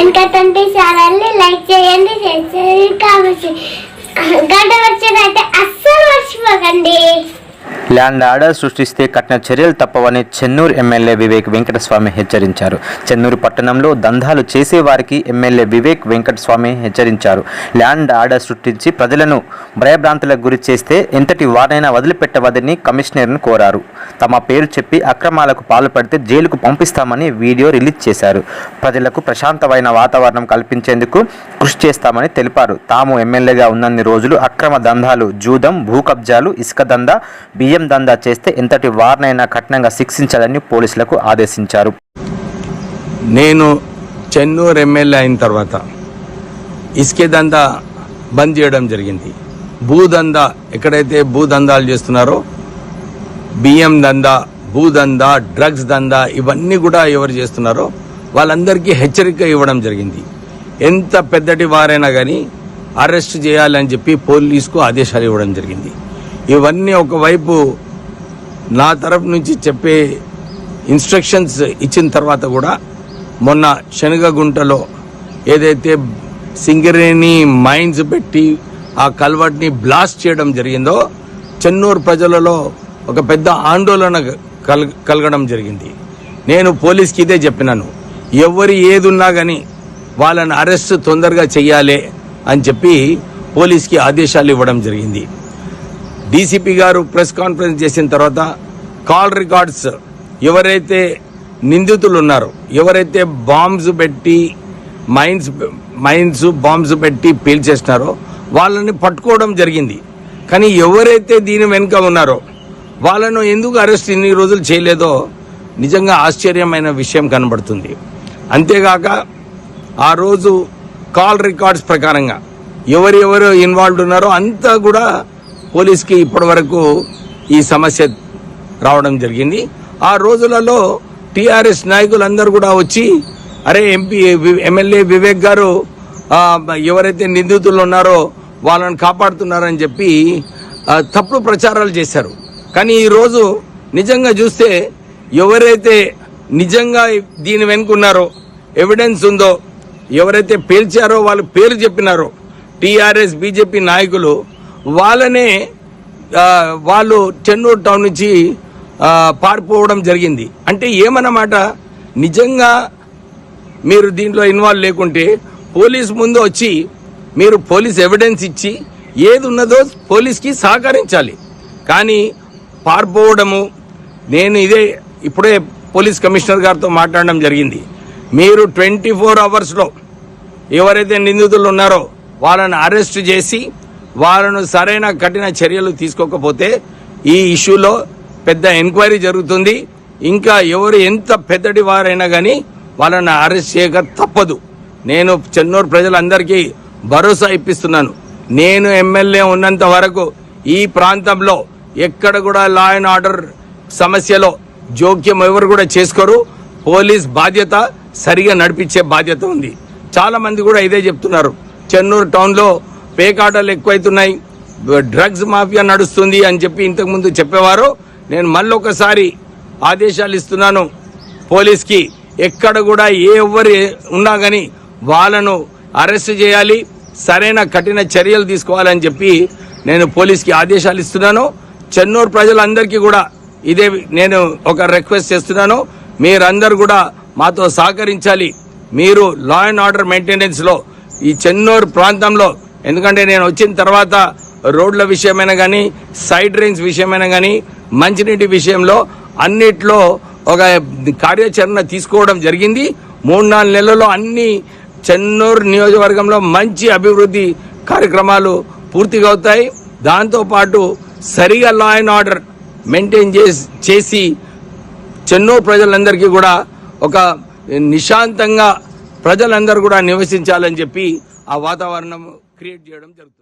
వెనకతంటే ఛానల్ని లైక్ చేయండి షేర్ చేయండి. కామెంట్ గంట వచ్చినట్టే అస్సలు మర్చిపోకండి. ల్యాండ్ ఆర్డర్ సృష్టిస్తే కఠిన చర్యలు తప్పవని చెన్నూరు ఎమ్మెల్యే వివేక్ వెంకటస్వామి హెచ్చరించారు. చెన్నూరు పట్టణంలో దందాలు చేసే వారికి ఎమ్మెల్యే వివేక్ వెంకటస్వామి హెచ్చరించారు. ల్యాండ్ ఆర్డర్ సృష్టించి ప్రజలను భయభ్రాంతులకు గురి చేస్తే ఎంతటి వారైనా వదిలిపెట్టవద్దని కమిషనర్ను కోరారు. తమ పేరు చెప్పి అక్రమాలకు పాల్పడితే జైలుకు పంపిస్తామని వీడియో రిలీజ్ చేశారు. ప్రజలకు ప్రశాంతమైన వాతావరణం కల్పించేందుకు కృషి చేస్తామని తెలిపారు. తాము ఎమ్మెల్యేగా ఉన్నన్ని రోజులు అక్రమ దందాలు జూదం భూ కబ్జాలు ఇసుక దందా బియ్యం దందా చేస్తే ఎంతటి వారినైనా కఠినంగా శిక్షించాలని పోలీసులకు ఆదేశించారు. నేను చెన్నూరు ఎమ్మెల్యే అయిన తర్వాత ఇసుకే దందా బంద్ చేయడం జరిగింది. భూదందా ఎక్కడైతే భూదందాలు చేస్తున్నారో బియ్యం దందా భూదందా డ్రగ్స్ దందా ఇవన్నీ కూడా ఎవరు చేస్తున్నారో వాళ్ళందరికీ హెచ్చరిక ఇవ్వడం జరిగింది. ఎంత పెద్దటి వారైనా కానీ అరెస్ట్ చేయాలని చెప్పి పోలీసుకు ఆదేశాలు ఇవ్వడం జరిగింది. ఇవన్నీ ఒకవైపు నా తరపు నుంచి చెప్పే ఇన్స్ట్రక్షన్స్ ఇచ్చిన తర్వాత కూడా మొన్న శనగగుంటలో ఏదైతే సింగరేణి మైన్స్ పెట్టి ఆ కల్వర్ట్ని బ్లాస్ట్ చేయడం జరిగిందో చెన్నూరు ప్రజలలో ఒక పెద్ద ఆందోళన కల్ కలగడం జరిగింది. నేను పోలీస్కి ఇదే చెప్పినాను. ఎవరు ఏదున్నా కానీ వాళ్ళని అరెస్ట్ తొందరగా చెయ్యాలి అని చెప్పి పోలీస్కి ఆదేశాలు ఇవ్వడం జరిగింది. డీసీపీ గారు ప్రెస్ కాన్ఫరెన్స్ చేసిన తర్వాత కాల్ రికార్డ్స్ ఎవరైతే నిందితులు ఉన్నారో ఎవరైతే బాంబ్స్ పెట్టి మైన్స్ మైన్స్ బాంబ్స్ పెట్టి పేల్చేసినారో వాళ్ళని పట్టుకోవడం జరిగింది. కానీ ఎవరైతే దీని వెనుక ఉన్నారో వాళ్ళను ఎందుకు అరెస్ట్ ఇన్ని రోజులు చేయలేదో నిజంగా ఆశ్చర్యమైన విషయం కనబడుతుంది. అంతేగాక ఆ రోజు కాల్ రికార్డ్స్ ప్రకారంగా ఎవరు ఎవరు ఇన్వాల్వ్ ఉన్నారో అంతా కూడా పోలీస్కి ఇప్పటి వరకు ఈ సమస్య రావడం జరిగింది. ఆ రోజులలో టీఆర్ఎస్ నాయకులందరూ కూడా వచ్చి అరే ఎంపీ ఎమ్మెల్యే వివేక్ గారు ఎవరైతే నిందితులు ఉన్నారో వాళ్ళని కాపాడుతున్నారని చెప్పి తప్పుడు ప్రచారాలు చేశారు. కానీ ఈరోజు నిజంగా చూస్తే ఎవరైతే నిజంగా దీని వెనుకున్నారో ఎవిడెన్స్ ఉందో ఎవరైతే పేల్చారో వాళ్ళ పేరు చెప్పినారో టీఆర్ఎస్ బీజేపీ నాయకులు వాళ్ళనే వాళ్ళు చెన్నూరు టౌన్ నుంచి పారిపోవడం జరిగింది. అంటే ఏమన్నమాట? నిజంగా మీరు దీంట్లో ఇన్వాల్వ్ లేకుంటే పోలీస్ ముందు వచ్చి మీరు పోలీస్ ఎవిడెన్స్ ఇచ్చి ఏది ఉన్నదో పోలీస్కి సహకరించాలి. కానీ పారిపోవడము నేను ఇదే ఇప్పుడే పోలీస్ కమిషనర్ గారితో మాట్లాడడం జరిగింది. మీరు ట్వంటీ ఫోర్ అవర్స్లో ఎవరైతే నిందితులు ఉన్నారో వాళ్ళని అరెస్ట్ చేసి వాళ్ళను సరైన కఠిన చర్యలు తీసుకోకపోతే ఈ ఇష్యూలో పెద్ద ఎంక్వైరీ జరుగుతుంది. ఇంకా ఎవరు ఎంత పెద్దటి వారైనా కానీ వాళ్ళని అరెస్ట్ చేయక తప్పదు. నేను చెన్నూరు ప్రజలందరికీ భరోసా ఇప్పిస్తున్నాను. నేను ఎమ్మెల్యే ఉన్నంత వరకు ఈ ప్రాంతంలో ఎక్కడ కూడా లా అండ్ ఆర్డర్ సమస్యలో జోక్యం ఎవరు కూడా చేసుకోరు. పోలీస్ బాధ్యత సరిగా నడిపించే బాధ్యత ఉంది. చాలామంది కూడా ఇదే చెప్తున్నారు. చెన్నూరు టౌన్లో పేకాటలు ఎక్కువైతున్నాయి. డ్రగ్స్ మాఫియా నడుస్తుంది అని చెప్పి ఇంతకుముందు చెప్పేవారు. నేను మళ్ళొకసారి ఆదేశాలు ఇస్తున్నాను. పోలీస్కి ఎక్కడ కూడా ఏ ఎవ్వరు ఉన్నా కానీ వాళ్ళను అరెస్ట్ చేయాలి. సరైన కఠిన చర్యలు తీసుకోవాలని చెప్పి నేను పోలీస్కి ఆదేశాలు ఇస్తున్నాను. చెన్నూరు ప్రజలందరికీ కూడా ఇదే నేను ఒక రిక్వెస్ట్ చేస్తున్నాను. మీరందరూ కూడా మాతో సహకరించాలి. మీరు లా అండ్ ఆర్డర్ మెయింటెనెన్స్లో ఈ చెన్నూరు ప్రాంతంలో ఎందుకంటే నేను వచ్చిన తర్వాత రోడ్ల విషయమైనా కానీ సైడ్ డ్రైన్స్ విషయమైనా కానీ మంచినీటి విషయంలో అన్నిట్లో ఒక కార్యాచరణ తీసుకోవడం జరిగింది. మూడు నాలుగు నెలల్లో అన్ని చెన్నూరు నియోజకవర్గంలో మంచి అభివృద్ధి కార్యక్రమాలు పూర్తిగా అవుతాయి. దాంతోపాటు సరిగా లా అండ్ ఆర్డర్ మెయింటైన్ చేసి చేసి చెన్నూరు ప్రజలందరికీ కూడా ఒక నిశాంతంగా ప్రజలందరూ కూడా నివసించాలని చెప్పి ఆ వాతావరణం క్రియేట్ చేయడం జరుగుతుంది.